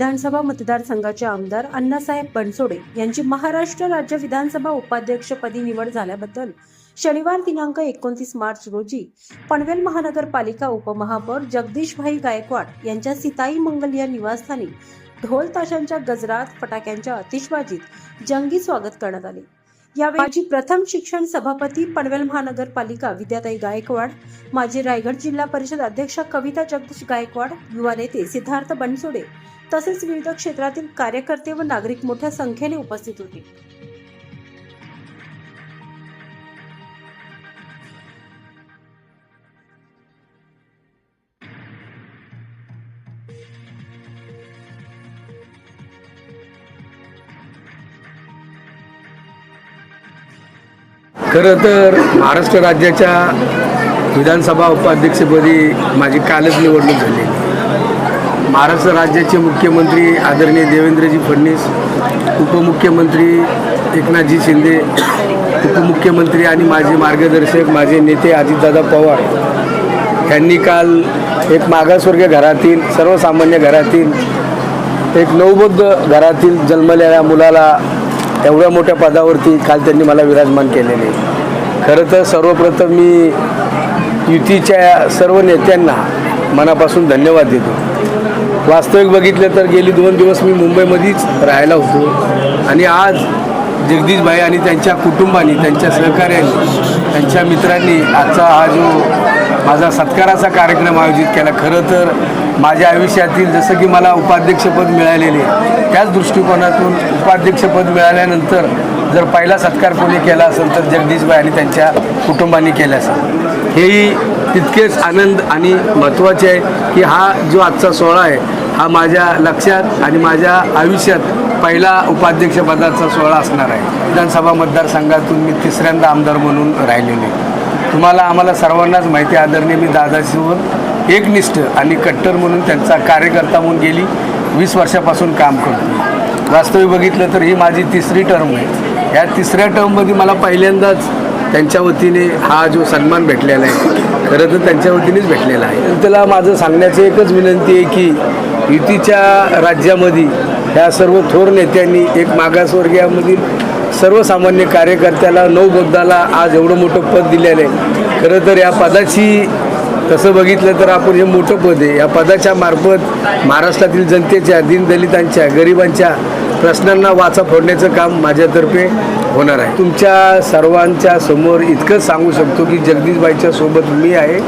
विधानसभा मतदारसंघाचे आमदार अण्णासाहेब बनसोडे यांची महाराष्ट्र राज्य विधानसभा उपाध्यक्षपदी निवड झाल्याबद्दल शनिवार दिनांक एकोणतीस मार्च रोजी पनवेल महानगरपालिका उपमहापौर जगदीशभाई गायकवाड यांच्या सिताई मंगल या निवासस्थानी ढोल ताशांच्या गजरात फटाक्यांच्या आतिषबाजीत जंगी स्वागत करण्यात आले. यावेळी प्रथम शिक्षण सभापती पनवेल महानगरपालिका विद्याताई गायकवाड माजी रायगड जिल्हा परिषद अध्यक्ष कविता जगदीश गायकवाड युवा नेते सिद्धार्थ बनसोडे तसेच विविध क्षेत्रातील कार्यकर्ते व नागरिक मोठ्या संख्येने उपस्थित होते. खरं तर महाराष्ट्र राज्याच्या विधानसभा उपाध्यक्षपदी माझी कालच निवडणूक झाली महाराष्ट्र राज्याचे मुख्यमंत्री आदरणीय देवेंद्रजी फडणवीस उपमुख्यमंत्री एकनाथजी शिंदे उपमुख्यमंत्री आणि माझे मार्गदर्शक माझे नेते अजितदादा पवार यांनी काल एक मागासवर्गीय घरातील सर्वसामान्य घरातील एक नवबुद्ध घरातील जन्मलेल्या मुलाला एवढ्या मोठ्या पदावरती काल त्यांनी मला विराजमान केलेले. खरं तर सर्वप्रथम मी युतीच्या सर्व नेत्यांना मनापासून धन्यवाद देतो. वास्तविक बघितलं तर गेली दोन दिवस मी मुंबईमध्येच राहायला होतो. आणि आज जगदीशभाई आणि त्यांच्या कुटुंबानी त्यांच्या सहकार्याने त्यांच्या मित्रांनी आजचा हा जो माझा सत्काराचा कार्यक्रम आयोजित केला. खरं तर माझ्या आयुष्यातील जसं की मला उपाध्यक्षपद मिळालेले त्याच दृष्टिकोनातून उपाध्यक्षपद मिळाल्यानंतर जर पहिला सत्कार कोणी केला असेल तर जगदीशभाई आणि त्यांच्या कुटुंबाने केला असेल. हेही तितकेच आनंद आणि महत्त्वाचे आहे की हा जो आजचा सोहळा आहे हा माझ्या लक्षात आणि माझ्या आयुष्यात पहिला उपाध्यक्षपदाचा सोहळा असणार आहे. विधानसभा मतदारसंघातून मी तिसऱ्यांदा आमदार म्हणून राहिलेले आहे. तुम्हाला आम्हाला सर्वांनाच माहिती आदरणीय मी दादाशीवर एकनिष्ठ आणि कट्टर म्हणून त्यांचा कार्यकर्ता म्हणून गेली वीस वर्षापासून काम करतो. वास्तविक बघितलं तर ही माझी तिसरी टर्म आहे. या तिसऱ्या टर्ममध्ये मला पहिल्यांदाच त्यांच्या वतीने हा जो सन्मान भेटलेला आहे खरं तर त्यांच्या वतीनेच भेटलेला आहे. त्याला माझं सांगण्याचं एकच विनंती आहे की युतीच्या राज्यामध्ये ह्या सर्व थोर नेत्यांनी एक मागासवर्गीयामधील सर्वसामान्य कार्यकर्त्याला नवबोद्धाला आज एवढं मोठं पद दिलेलं आहे. खरं तर या पदाची तसं बघितलं तर आपण हे मोठं पद आहे. या पदाच्या मार्फत महाराष्ट्रातील जनतेच्या दीनदलितांच्या गरिबांच्या प्रश्नांना वाचा फोडण्याचं काम माझ्यातर्फे होणार आहे. तुमच्या सर्वांच्या समोर इतकंच सांगू शकतो की जगदीशबाईच्या सोबत मी आहे.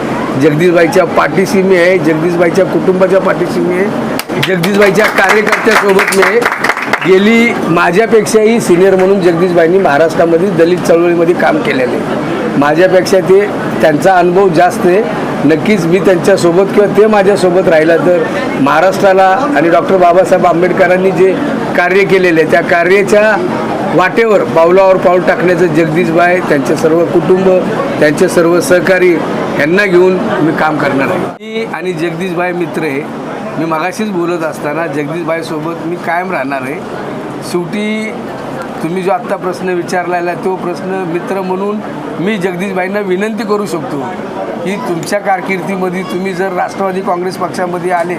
जगदीशबाईच्या पाठीशी मी आहे. जगदीशबाईच्या कुटुंबाच्या पाठीशी मी आहे. जगदीशबाईच्या कार्यकर्त्यासोबत मी आहे गेली माझ्यापेक्षाही सिनियर म्हणून जगदीशबाईंनी महाराष्ट्रामध्ये दलित चळवळीमध्ये काम केलेलं. आहे माझ्यापेक्षा ते त्यांचा अनुभव जास्त आहे. नक्कीच मी त्यांच्यासोबत किंवा ते माझ्यासोबत राहिला तर महाराष्ट्राला आणि डॉक्टर बाबासाहेब आंबेडकरांनी जे कार्य केलेले आहे त्या कार्याच्या वाटेवर पावलावर पाऊल टाकण्याचं जगदीशबाई त्यांचे सर्व कुटुंब त्यांचे सर्व सहकारी यांना घेऊन मी काम करणार आहे. आणि जगदीशबाई मित्र हे मी मगाशीच बोलत असताना जगदीशबाईसोबत मी कायम राहणार आहे. शेवटी तुम्ही जो आत्ता प्रश्न विचारलेला तो प्रश्न मित्र म्हणून मी जगदीशबाईंना विनंती करू शकतो की तुमच्या कारकिर्दीमध्ये तुम्ही जर राष्ट्रवादी काँग्रेस पक्षामध्ये आले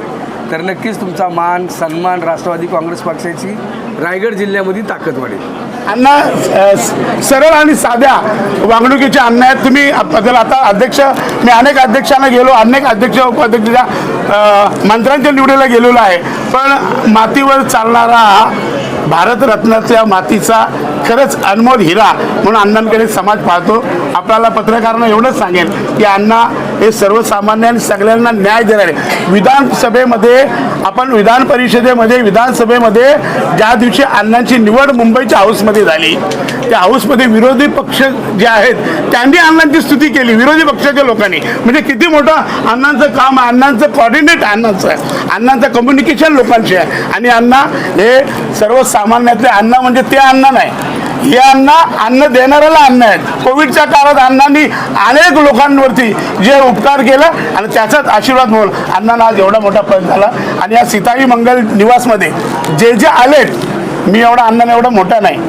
तर नक्कीच तुमचा मान सन्मान राष्ट्रवादी काँग्रेस पक्षाची रायगड जिल्ह्यामध्ये ताकद वाढेल. अण्णा सरळ आणि साध्या वागणुकीचे अण्णा आहेत तुम्ही जर आता अध्यक्ष मी अनेक अध्यक्षांना गेलो अनेक अध्यक्ष उपाध्यक्षाच्या मंत्र्यांच्या निवडीला गेलेलो आहे. पण मातीवर चालणारा भारतरत्नाच्या मातीचा खरंच अनमोल हिरा म्हणून अण्णांकडे समाज पाहतो. आपल्याला पत्रकारांना एवढंच सांगेल की अण्णा हे सर्वसामान्य आणि सगळ्यांना न्याय देणारे विधानसभेमध्ये आपण विधान परिषदेमध्ये विधानसभेमध्ये ज्या दिवशी अण्णांची निवड मुंबईच्या हाऊसमध्ये झाली त्या हाऊसमध्ये विरोधी पक्ष जे आहेत त्यांनी अण्णांची स्तुती केली विरोधी पक्षाच्या लोकांनी. म्हणजे किती मोठं अण्णांचं काम आहे अण्णांचं कॉर्डिनेट अण्णांचं आहे. अण्णांचं कम्युनिकेशन लोकांशी आहे. आणि अण्णा हे सर्वसामान्यातले अण्णा म्हणजे ते अण्णा नाही. हे अन्न अन्न देणाऱ्याला अन्न आहेत. कोविडच्या काळात अण्णांनी अनेक लोकांवरती जे उपकार केला आणि त्याचाच आशीर्वाद म्हणून अण्णांना आज एवढा मोठा पद झाला. आणि या सीताई मंगल निवासमध्ये जे जे आलेत मी एवढा अण्णांना एवढा मोठा नाही.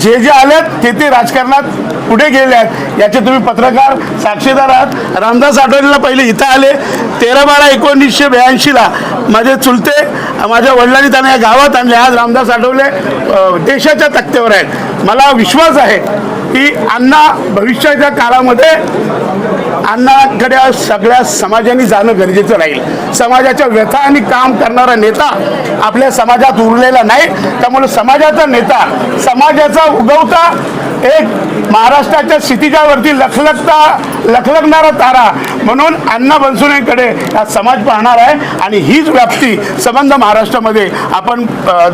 जे जे आलेत ते ते राजकारणात पुढे गेले आहेत. याचे तुम्ही पत्रकार साक्षीदार आहात. रामदास आठवलेला पहिले इथं आले. तेरा बारा एकोणीसशे ब्याऐंशीला माझे चुलते माझ्या वडिलांनी त्यांना या गावात आणले. आज रामदास आठवले देशाच्या तक्त्यावर आहेत. मला विश्वास आहे की अण्णा भविष्याच्या काळामध्ये अण्णाकडे सगळ्या समाजाने जाणं गरजेचं राहील. समाजाच्या व्यथा आणि काम करणारा नेता आपल्या समाजात उरलेला नाही. त्यामुळे समाजाचा नेता समाजाचा उगवता एक महाराष्ट्राच्या क्षितिजावरती लखलखता लखलखणारा तारा म्हणून अण्णा बनसुनेकडे हा समाज पाहणार आहे. आणि हीच व्याप्ती संबंध महाराष्ट्रामध्ये आपण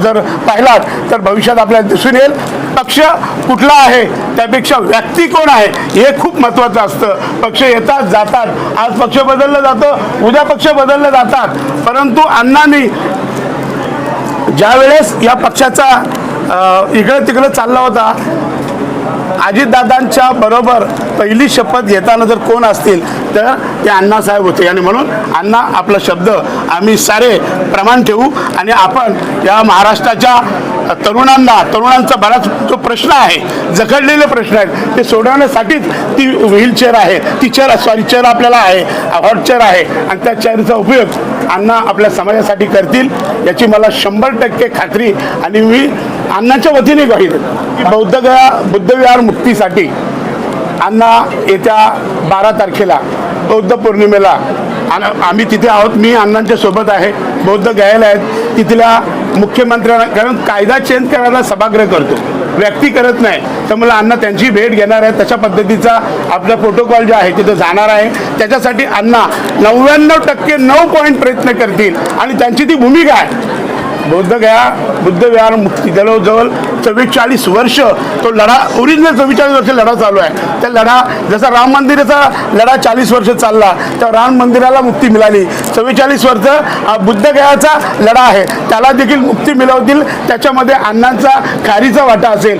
जर पाहिलात तर भविष्यात आपल्याला दिसून येईल. पक्ष कुठला आहे त्यापेक्षा व्यक्ती कोण आहे हे खूप महत्त्वाचं असतं. पक्ष येतात जातात. आज पक्ष बदललं जातं उद्या पक्ष बदललं जातात. परंतु अण्णांनी ज्यावेळेस या पक्षाचा इकडं तिकडं चालला होता अजितदादांच्या बरोबर पहिली शपथ घेताना जर कोण असतील तर ते अण्णासाहेब होते. आणि म्हणून अण्णा आपला शब्द आम्ही सारे प्रमाण ठेवू आणि आपण या महाराष्ट्राच्या तरुणांना तरुणांचा बराच जो प्रश्न आहे जखडलेले प्रश्न आहेत ते सोडवण्यासाठीच ती व्हीलचेअर आहे. ती चेअर सॉरी चेअर आपल्याला आहे हॉट चेअर आहे. आणि त्या चेअरचा उपयोग अण्णा आपल्या समाजासाठी करतील याची मला शंभर टक्के खात्री. आणि मी अण्णाच्या वतीने ग्वाही देतो की बौद्धगया बुद्धविहार मुक्तीसाठी अण्णा येत्या बारा तारखेला बौद्ध पौर्णिमेला आणि आम्ही तिथे आहोत. मी अण्णांच्या सोबत आहे. बौद्ध गयाला आहेत. तिथल्या मुख्यमंत्र्यांना कारण कायदा चेंज करायला सभागृह करतो. व्यक्ती करत नाही. तर मला अण्णा त्यांची भेट घेणार आहे तशा पद्धतीचा आपला प्रोटोकॉल जे आहे तिथं जाणार आहे. त्याच्यासाठी अण्णा नव्याण्णव टक्के नऊ पॉईंट प्रयत्न करतील. आणि त्यांची ती भूमिका आहे. बौद्ध बुद्ध विहार मुक्ती जवळजवळ चव्वेचाळीस वर्ष तो लढा ओरिजिनल चव्वेचाळीस वर्ष लढा चालू आहे. त्या लढा जसा राम मंदिराचा लढा चाळीस वर्ष चालला तर राम मंदिराला मुक्ती मिळाली. चव्वेचाळीस वर्ष हा बुद्धगयाचा लढा आहे. त्याला देखील मुक्ती मिळवतील. त्याच्यामध्ये अण्णांचा खारीचा वाटा असेल.